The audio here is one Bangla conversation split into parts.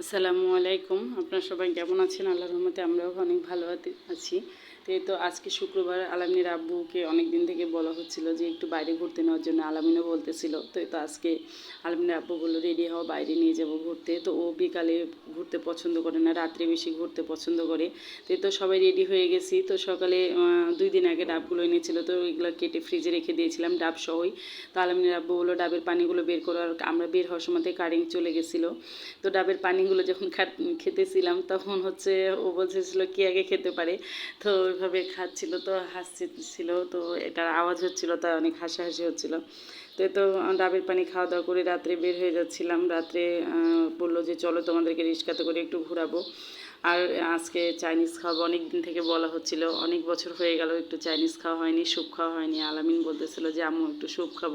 আসসালামু আলাইকুম। আপনারা সবাই কেমন আছেন? আল্লাহর রহমতে আমরাও অনেক ভালো আছি। তো এই তো আজকে শুক্রবার আলামিনের আব্বুকে অনেক দিন থেকে বলা হচ্ছিল যে একটু বাইরে ঘুরতে নেওয়ার জন্য আলামিনও বলতেছিল। তো এই তো আজকে আলামিনের আব্বু বলল, রেডি হওয়া বাইরে নিয়ে যাব ঘুরতে। তো ও বিকালে ঘুরতে পছন্দ করে না, রাত্রে বেশি ঘুরতে পছন্দ করে। তো এই তো সবাই রেডি হয়ে গেছি। তো সকালে দুই দিন আগে ডাবগুলো এনেছিল। তো ওইগুলো কেটে ফ্রিজে রেখে দিয়েছিলাম ডাব সহই। তো আলামিনের আব্বু বলল, ডাবের পানিগুলো বের করার আমরা বের হওয়ার সময় কারেন্ট চলে গেছিল। তো ডাবের পানিগুলো যখন খেতেছিলাম, তখন হচ্ছে ও বলতেছিল কি আগে খেতে পারে? তো ওইভাবে খাচ্ছিল তো হাসছিল তো এটার আওয়াজ হচ্ছিল তাই অনেক হাসাহাসি হচ্ছিল। তো তো ডাবের পানি খাওয়া দাওয়া করে রাত্রে বের হয়ে যাচ্ছিলাম। রাত্রে বলল যে চলো তোমাদেরকে রিক্সাতে করে একটু ঘোরাবো। আর আজকে চাইনিজ খাওয়াবো। অনেক দিন থেকে বলা হচ্ছিল, অনেক বছর হয়ে গেল একটু চাইনিজ খাওয়া হয়নি, স্যুপ খাওয়া হয়নি। আলামিন বলতেছিল যে, আম্মু, একটু স্যুপ খাব।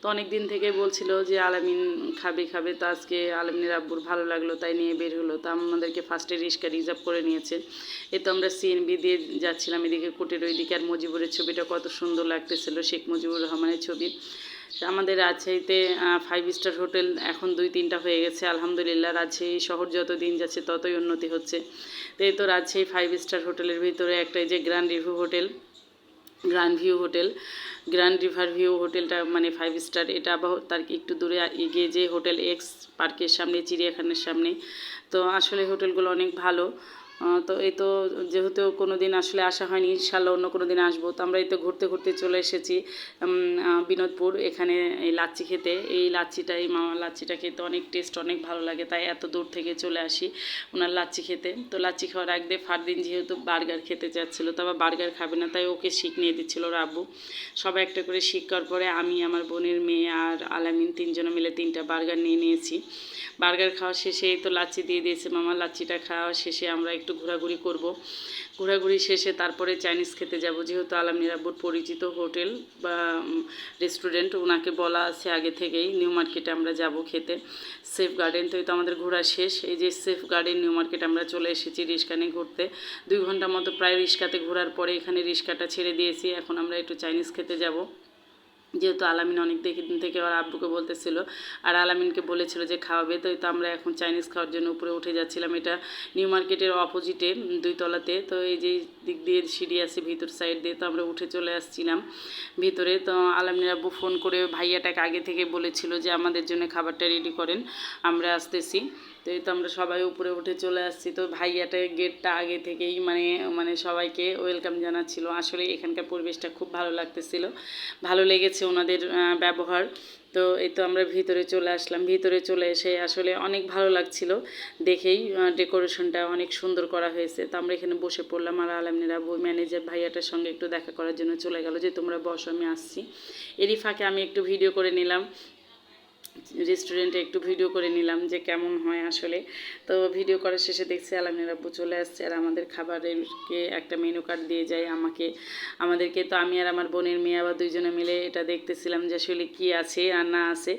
তো অনেক দিন থেকে বলছিল যে, আলামিন খাবে খাবে। তো আজকে আলামিনের আব্বুর ভালো লাগল, তাই নিয়ে বের হলো। তো আমাদেরকে ফার্স্টে রিক্সা রিজার্ভ করে নিয়েছে। এ তো আমরা সিএনবি দিয়ে যাচ্ছিলাম এদিকে কোটের ওইদিকে। আর মুজিবুরের ছবিটা কত সুন্দর লাগতেছিল, শেখ মুজিবুর রহমানের ছবি। আমাদের রাজশাহীতে ফাইভ স্টার হোটেল এখন দুই তিনটা হয়ে গেছে, আলহামদুলিল্লাহ রাজশাহী শহর যত দিন যাচ্ছে ততই উন্নতি হচ্ছে। তো এই তো রাজশাহী ফাইভ স্টার হোটেলের ভিতরে একটা যে grand review hotel grand view hotel grand river view হোটেলটা মানে ফাইভ স্টার এটা তার একটু দূরে এগিয়ে যে হোটেল এক্স পার্কের সামনে, চিড়িয়াখানার সামনে। তো আসলে হোটেলগুলো অনেক ভালো। তো এই তো যেহেতু কোনো দিন আসলে আসা হয়নি ইনশাল্লাহ অন্য কোনো দিন আসব। তো আমরা এই তো ঘুরতে ঘুরতে চলে এসেছি বিনোদপুর, এখানে এই লাচ্ছি খেতে। এই লাচ্ছিটা, এই মামা লাচ্ছিটা খেতে অনেক টেস্ট অনেক ভালো লাগে, তাই এত দূর থেকে চলে আসি ওনার লাচ্ছি খেতে। তো লাচ্ছি খাওয়ার আগ দিয়ে ফারদিন যেহেতু বার্গার খেতে চাচ্ছিলো, তো আবার বার্গার খাবে না, তাই ওকে শিখ নিয়ে দিচ্ছিল ওর আব্বু। সবাই একটা করে শিখ করার পরে আমি, আমার বোনের মেয়ে আর আলামিন তিনজনে মিলে তিনটা বার্গার নিয়ে নিয়েছি। বার্গার খাওয়া শেষে তো লাচ্ছি দিয়ে দিয়েছে মামা, লাচ্ছিটা খাওয়া শেষে আমরা একটু ঘোরাঘুরি করব। ঘোরাঘুরি শেষে তারপরে চাইনিজ খেতে যাব, যেহেতু আলাম নিরাব্বুর পরিচিত হোটেল বা রেস্টুরেন্ট ওনাকে বলা আছে আগে থেকেই নিউ মার্কেটে আমরা যাব খেতে। সেফ গার্ডেন, তো এই তো আমাদের ঘোরা শেষ। এই যে সেফ গার্ডেন, নিউ মার্কেট আমরা চলে এসেছি নিয়ে ঘুরতে। দুই ঘণ্টা মতো প্রায় রিস্কাতে ঘোরার পরে এখানে রিস্কাটা ছেড়ে দিয়েছি, এখন আমরা একটু চাইনিজ খেতে যাব। যেহেতু আলামিন অনেক দিন থেকে ওর আব্বুকে বলতেছিল আর আলামিনকে বলেছিল যে খাওয়াবে, তো তো আমরা এখন চাইনিজ খাওয়ার জন্য উপরে উঠে যাচ্ছিলাম। এটা নিউ মার্কেটের অপোজিটে দুই তলাতে। তো এই যে দিক দিয়ে সিঁড়ি আছে ভিতর সাইড দিয়ে, তো আমরা উঠে চলে আসছিলাম ভিতরে। তো আলামিনের আব্বু ফোন করে ভাইয়াটাকে আগে থেকে বলেছিল যে আমাদের জন্য খাবারটা রেডি করেন, আমরা আসতেছি। তো এই তো আমরা সবাই উপরে উঠে চলে আসছি। তো ভাইয়াটা গেটটা আগে থেকেই মানে মানে সবাইকে ওয়েলকাম জানাচ্ছিল। আসলে এখানকার পরিবেশটা খুব ভালো লাগতেছিল। ভালো লেগেছে ওনাদের ব্যবহার। তো এই তো আমরা ভিতরে চলে আসলাম। ভিতরে চলে এসে আসলে অনেক ভালো লাগছিল দেখেই ডেকোরেশনটা অনেক সুন্দর করা হয়েছে। তো আমরা এখানে বসে পড়লাম আর আলমনিরা ম্যানেজার ভাইয়াটার সঙ্গে একটু দেখা করার জন্য চলে গেল যে তোমরা বসো, আমি আসছি। এরই ফাঁকে আমি একটু ভিডিও করে নিলাম। রেস্টুরেন্টে একটু ভিডিও করে নিলাম যে কেমন হয় আসলে। তো ভিডিও করার শেষে দেখছি আলামিনের আব্বু চলে আসছে আর আমাদের খাবারেরকে একটা মেনু কার্ড দিয়ে যায় আমাকে। আমাদেরকে তো আমি আর আমার বোনের মেয়ে আবার দুইজনে মিলে এটা দেখতেছিলাম যে আসলে কী আছে আর না আছে।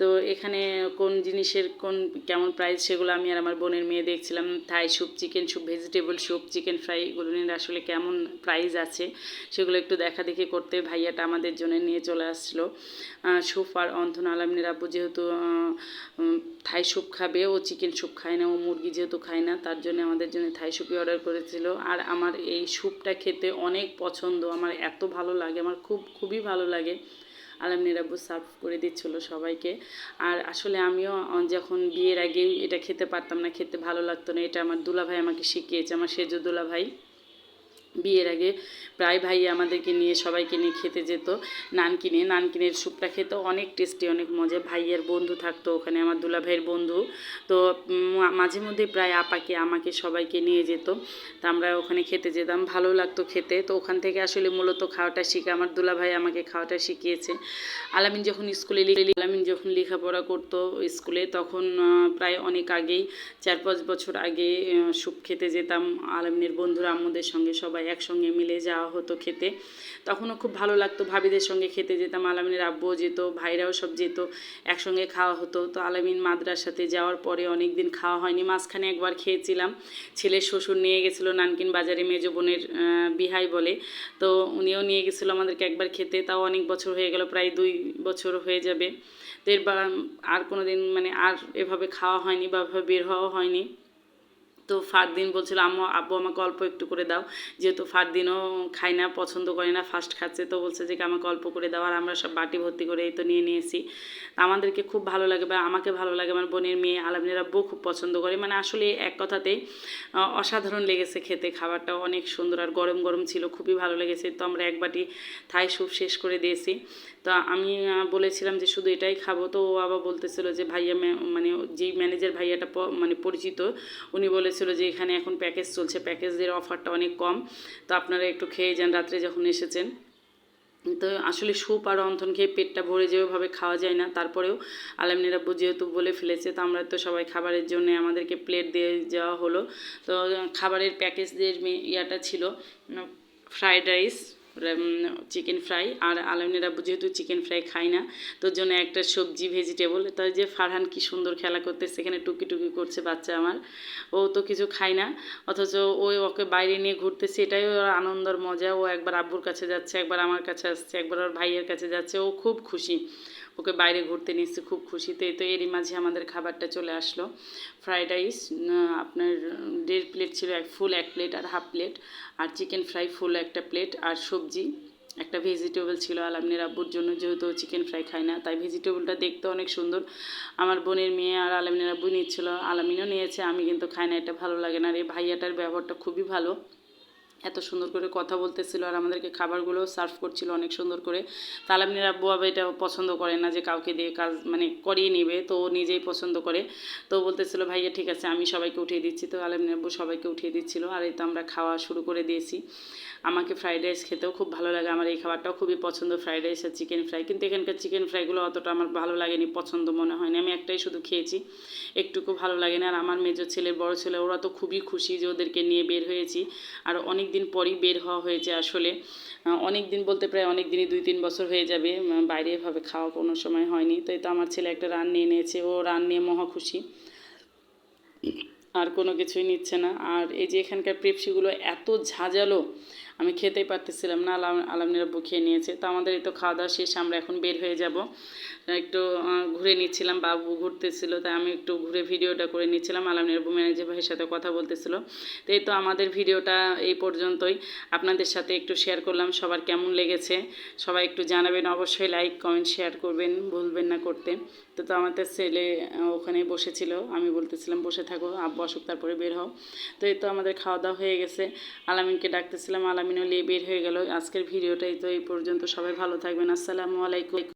তো এখানে কোন জিনিসের কোন কেমন প্রাইস সেগুলো আমি আর আমার বোনের মেয়ে দেখছিলাম। Thai soup chicken soup vegetable soup chicken fry এগুলো নিয়ে আসলে কেমন প্রাইস আছে সেগুলো একটু দেখা দেখি করতে ভাইয়াটা আমাদের জন্য নিয়ে চলে আসলো। স্যুপ আর অন্থন আলামিনের আব্বু যেহেতু উম, থাই স্যুপ খাবে ও চিকেন স্যুপ খায় না ও মুরগি যেহেতু খায় না তার জন্য আমাদের জন্য থাই স্যুপই অর্ডার করেছিল। আর আমার এই স্যুপটা খেতে অনেক পছন্দ আমার এত ভালো লাগে আমার খুব খুবই ভালো লাগে। আলামিনের আব্বু সার্ভ করে দিচ্ছিল সবাইকে। আর আসলে আমিও যখন বিয়ের আগে এটা খেতে পারতাম না খেতে ভালো লাগতো না এটা আমার দুলাভাই আমাকে শিখিয়েছে আমার সেজো দুলাভাই। বিয়ের আগে প্রায় ভাই আমাদেরকে নিয়ে, সবাইকে নিয়ে খেতে যেত নানকিনে নানকিনের স্যুপটা খেতে অনেক টেস্টি, অনেক মজা। ভাইয়ের বন্ধু থাকতো ওখানে, আমার দুলা ভাইয়ের বন্ধু। তো মাঝে মধ্যে প্রায় আপাকে, আমাকে সবাইকে নিয়ে যেত। তা আমরা ওখানে খেতে যেতাম। ভালো লাগতো খেতে। তো ওখান থেকে আসলে মূলত খাওয়াটা শিখে, আমার দুলা ভাই আমাকে খাওয়াটা শিখিয়েছে। আলামিন যখন স্কুলে আলামিন যখন লেখাপড়া করতো স্কুলে, তখন প্রায় অনেক আগেই, চার পাঁচ বছর আগে স্যুপ খেতে যেতাম। আলামিনের বন্ধুরা আম্মুদের সঙ্গে সবাই একসঙ্গে মিলে যাওয়া হতো খেতে। তখনও খুব ভালো লাগতো ভাবিদের সঙ্গে খেতে যেতাম। আলামিনের আব্বুও যেত, ভাইরাও সব যেত, একসঙ্গে খাওয়া হতো। তো আলামিন মাদ্রাসাতে যাওয়ার পরে অনেক দিন খাওয়া হয়নি। মাঝখানে একবার খেয়েছিলাম। ছেলের শ্বশুর নিয়ে গেছিল নানকিন বাজারে মেজো বোনের বিহাই বলে। তো উনিও নিয়ে গেছিল আমাদেরকে একবার খেতে। তাও অনেক বছর হয়ে গেল, প্রায় দুই বছর হয়ে যাবে। তো এরবার আর কোনো দিন মানে আর এভাবে খাওয়া হয়নি বা বের হওয়া হয়নি। তো ফারদিন বলছিল, আম্মু, আব্বু, আমাকে অল্প একটু করে দাও। যেহেতু ফারদিনও খায় না, পছন্দ করে না ফার্স্ট খাচ্ছে, তো বলছে যে, আমাকে অল্প করে দাও, আর আমরা সব বাটি ভর্তি করে তো নিয়ে নিয়েছি। আমাদেরকে খুব ভালো লাগে, বা আমাকে ভালো লাগে, আমার বোনের মেয়ে আলামিনের আব্বু খুব পছন্দ করে। মানে আসলে এক কথাতেই অসাধারণ লেগেছে খেতে, খাবারটা অনেক সুন্দর আর গরম গরম ছিল, খুবই ভালো লেগেছে। তো আমরা এক বাটি থাই স্যুপ শেষ করে দিয়েছি। তো আমি বলেছিলাম যে শুধু এটাই খাব। তো ও আবার বলতেছিল যে ভাইয়া মানে যেই ম্যানেজার ভাইয়াটা মানে পরিচিত, উনি বলেছিল যে এখানে এখন প্যাকেজ চলছে। প্যাকেজের অফারটা অনেক কম। তো আপনারা একটু খেয়ে যান রাত্রে যখন এসেছেন। তো আসলে স্যুপ আর অন্থন খেয়ে পেটটা ভরে যেভাবে খাওয়া যায় না, তারপরেও আলামিনের আব্বু যেহেতু বলে ফেলেছে, তো আমরা তো সবাই খাবারের জন্য আমাদেরকে প্লেট দিয়ে যাওয়া হলো। তো খাবারের প্যাকেজদের ইয়াটা ছিল ফ্রায়েড রাইস চিকেন ফ্রাই আর আলমিনের যেহেতু চিকেন ফ্রাই খায় না, তোর জন্য একটা সবজি ভেজিটেবল তাই যে ফারহান কি সুন্দর খেলা করতে সেখানে টুকি টুকি করছে বাচ্চা আমার। ও তো কিছু খায় না, অথচ ও ওকে বাইরে নিয়ে ঘুরতেছে, এটাই ওর আনন্দর মজা। ও একবার আব্বুর কাছে যাচ্ছে, একবার আমার কাছে আসছে, একবার ওর ভাইয়ের কাছে যাচ্ছে, ও খুব খুশি। ওকে বাইরে ঘুরতে নিচ্ছে খুব খুশিতে। তো এরই মাঝে আমাদের খাবারটা চলে আসলো। ফ্রাইড রাইস আপনার দেড় প্লেট ছিল এক ফুল এক প্লেট আর হাফ প্লেট আর চিকেন ফ্রাই ফুল একটা প্লেট আর সবজি, একটা ভেজিটেবল ছিল আলামনির আব্বুর জন্য, যেহেতু চিকেন ফ্রাই খায় না। তাই ভেজিটেবলটা দেখতে অনেক সুন্দর। আমার বোনের মেয়ে আর আলামিনের আব্বু নিচ্ছিল। আলামিনও নিয়েছে, আমি কিন্তু খাই না, এটা ভালো লাগে না। আর এই ভাইয়াটার ব্যবহারটা খুবই ভালো। এত সুন্দর করে কথা বলতেছিল আর আমাদেরকে খাবারগুলো সার্ভ করছিল অনেক সুন্দর করে। তালামিনের আব্বু আবার এটা পছন্দ করে না যে কাউকে দিয়ে কাজ মানে করিয়ে নেবে, তো ও নিজেই পছন্দ করে। তো বলতেছিল, ভাইয়া, ঠিক আছে, আমি সবাইকে উঠিয়ে দিচ্ছি। তো আলামিনের আব্বু সবাইকে উঠিয়ে দিচ্ছিল। আর এই তো আমরা খাওয়া শুরু করে দিয়েছি। আমাকে ফ্রাইড রাইস খেতেও খুব ভালো লাগে। আমার এই খাবারটাও খুবই পছন্দ ফ্রাইড রাইস আর চিকেন ফ্রাই কিন্তু এখানকার চিকেন ফ্রাইগুলো অতটা আমার ভালো লাগেনি, পছন্দ মনে হয়নি। আমি একটাই শুধু খেয়েছি, একটুকু ভালো লাগে না আর আমার মেজো ছেলের বড় ছেলে, ওরা তো খুবই খুশি যে ওদেরকে নিয়ে বের হয়েছি। আর অনেক দিন পরই বের হওয়া হয়েছে আসলে। অনেক দিন বলতে প্রায় অনেক দিনই দুই তিন বছর হয়ে যাবে। বাইরে এভাবে খাওয়া কোনো সময় হয়নি। তো আমার ছেলে একটা রান নিয়ে নিয়েছে ও রান নিয়ে মহা খুশি। আর কোনো কিছুই নিচ্ছে না। আর এই যে এখানকার পেপসিগুলো এত ঝাঁঝালো আমি খেতেই পারতেছিলাম না, আলাম, আলামনের আব্বু খেয়ে নিয়েছে। তো আমাদের এই তো খাওয়া দাওয়া শেষ, আমরা এখন বের হয়ে যাব। একটু ঘুরে নিচ্ছিলাম, বাবু ঘুরতেছিল, তাই আমি একটু ঘুরে ভিডিওটা করে নিচ্ছিলাম। আলামনের আব্বু ম্যানেজার ভাইয়ের সাথে কথা বলতেছিল। তো এই তো আমাদের ভিডিওটা এই পর্যন্তই। আপনাদের সাথে একটু শেয়ার করলাম, সবার কেমন লেগেছে? সবাই একটু জানাবেন, অবশ্যই লাইক কমেন্ট শেয়ার করবেন, ভুলবেন না করতে। তো তো আমাদের ছেলে ওখানে বসেছিল, আমি বলতেছিলাম, বসে থাকো, আব্বু আসুক, তারপরে বের হও। তো এই তো আমাদের খাওয়া দাওয়া হয়ে গেছে। আলামিনকে ডাকতেছিলাম আলামিনও নিয়ে বের হয়ে গেল। আজকের ভিডিওটাই তো এই পর্যন্ত। সবাই ভালো থাকবেন। আসসালামু আলাইকুম।